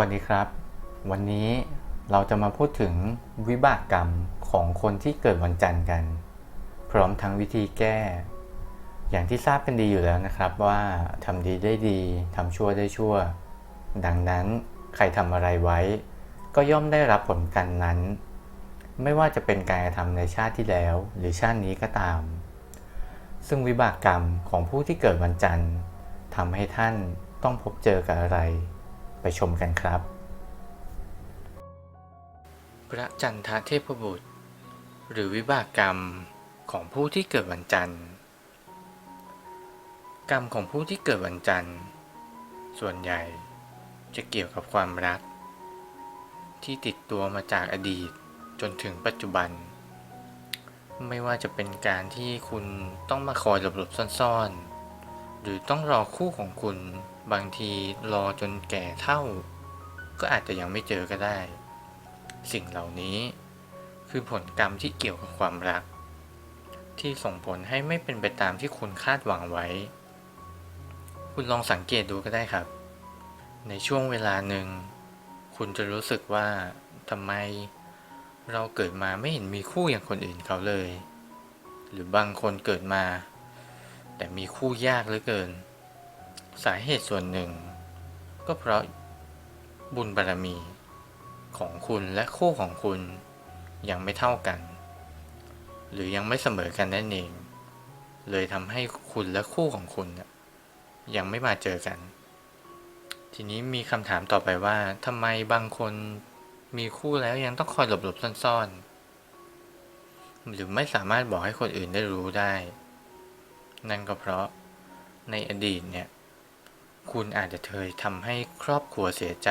วัสดีครับ วันนี้เราจะมาพูดถึงวิบากกรรมของคนที่เกิดวันจันทร์กัน พร้อมทั้งวิธีแก้ อย่างที่ทราบกันดีอยู่แล้วนะครับว่าทำดีได้ดีทำชั่วได้ชั่ว ดังนั้นใครทำอะไรไว้ ก็ย่อมได้รับผลกรรมนั้น ไม่ว่าจะเป็นการกระทำในชาติที่แล้ว หรือชาตินี้ก็ตาม ซึ่งวิบากกรรมของผู้ที่เกิดวันจันทร์ทำให้ท่านต้องพบเจอกับอะไร ไปชมกันครับ พระจันทเทพบุตร หรือวิบากกรรมของผู้ที่เกิดวันจันทร์ กรรมของผู้ที่เกิดวันจันทร์ ส่วนใหญ่จะเกี่ยวกับความรัก ที่ติดตัวมาจากอดีตจนถึงปัจจุบัน ไม่ว่าจะเป็นการที่คุณต้องมาคอยหลบๆซ่อนๆ หรือต้องรอคู่ของคุณ บางทีรอจนแก่เท่า ก็อาจจะยังไม่เจอก็ได้ สิ่งเหล่านี้ คือผลกรรมที่เกี่ยวกับความรัก ที่ส่งผลให้ไม่เป็นไปตามที่คุณคาดหวังไว้ คุณลองสังเกตดูก็ได้ครับ ในช่วงเวลาหนึ่ง คุณจะรู้สึกว่าทำไม เราเกิดมาไม่เห็นมีคู่อย่างคนอื่นเขาเลย หรือบางคนเกิดมา แต่มีคู่ยากเหลือเกิน สาเหตุส่วนหนึ่ง ก็เพราะบุญบารมีของคุณและคู่ของคุณยังไม่เท่ากัน หรือยังไม่เสมอกันนั่นเอง เลยทำให้คุณและคู่ของคุณยังไม่มาเจอกัน ทีนี้มีคำถามต่อไปว่าทำไมบางคนมีคู่แล้วยังต้องคอยหลบๆซ่อนๆ หรือไม่สามารถบอกให้คนอื่นได้รู้ได้ นั่นก็เพราะในอดีตเนี่ย คุณอาจจะเคยทำให้ครอบครัวเสียใจ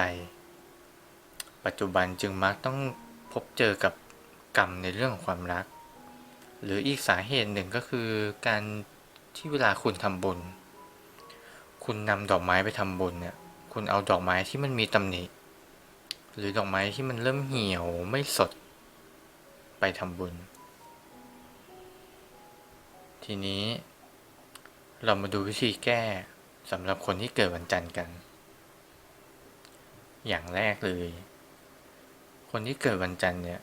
ปัจจุบันจึงมักต้องพบเจอกับกรรมในเรื่องของความรัก หรืออีกสาเหตุหนึ่งก็คือการที่เวลาคุณทำบุญ คุณนำดอกไม้ไปทำบุญเนี่ย คุณเอาดอกไม้ที่มันมีตำหนิ หรือดอกไม้ที่มันเริ่มเหี่ยวไม่สด ไปทำบุญ ทีนี้เรามาดูวิธีแก้ สำหรับคนที่เกิดวันจันทร์กัน อย่างแรกเลย คนที่เกิดวันจันทร์เนี่ย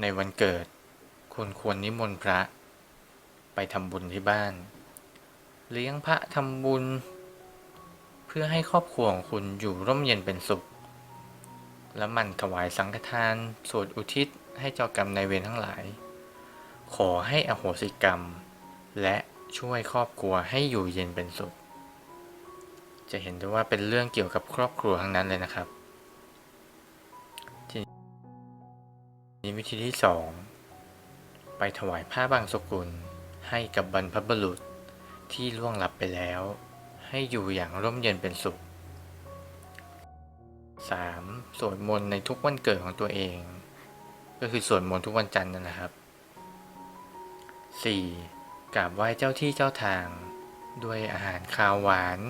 ในวันเกิดคุณควรนิมนต์พระ ไปทำบุญที่บ้าน เลี้ยงพระทำบุญ เพื่อให้ครอบครัวของคุณอยู่ร่มเย็นเป็นสุข และมันถวายสังฆทานสวดอุทิศให้เจ้ากรรมนายเวรทั้งหลาย ขอให้อโหสิกรรม และช่วยครอบครัวให้อยู่เย็นเป็นสุข จะเห็นได้ว่าเป็นเรื่องเกี่ยวกับครอบครัวทั้งนั้นเลยนะครับทีนี้วิธีที่สองไปถวายผ้าบางสกุล ให้กับบรรพบุรุษที่ล่วงลับไปแล้ว ให้อยู่อย่างร่มเย็นเป็นสุข 3. สวดมนต์ในทุกวันเกิดของตัวเอง ก็คือสวดมนต์ทุกวันจันทร์นั่นนะครับ 4. กราบไหว้เจ้าที่เจ้าทาง ด้วยอาหารคาวหวาน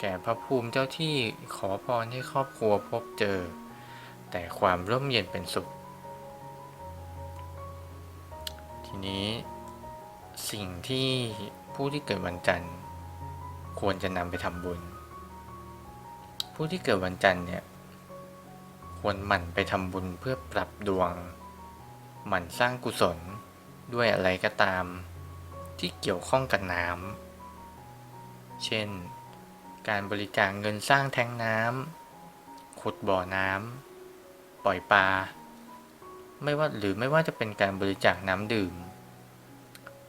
แก่พระภูมิเจ้าที่ขอพรให้ครอบครัวพบเจอ แต่ความร่มเย็นเป็นสุข ทีนี้สิ่งที่ผู้ที่เกิดวันจันทร์ ควรจะนำไปทำบุญ ผู้ที่เกิดวันจันทร์เนี่ยควรหมั่นไปทำบุญเพื่อปรับดวง หมั่นสร้างกุศลด้วยอะไรก็ตาม ที่เกี่ยวข้องกับน้ำ เช่น การบริจาคเงินสร้างแทงน้ำขุดบ่อน้ำปล่อยปลาไม่ว่าหรือไม่ว่าจะเป็นการบริจาคน้ำดื่ม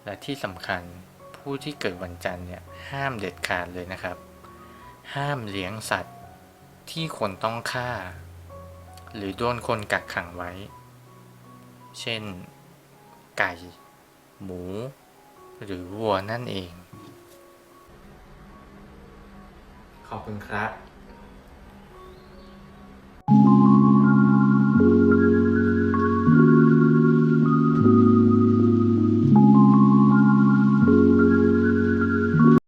และที่สำคัญผู้ที่เกิดวันจันทร์เนี่ยห้ามเด็ดขาดเลยนะครับ ห้ามเลี้ยงสัตว์ที่คนต้องฆ่า หรือโดนคนกักขังไว้ เช่น ไก่ หมู หรือวัวนั่นเอง ขอบคุณครับ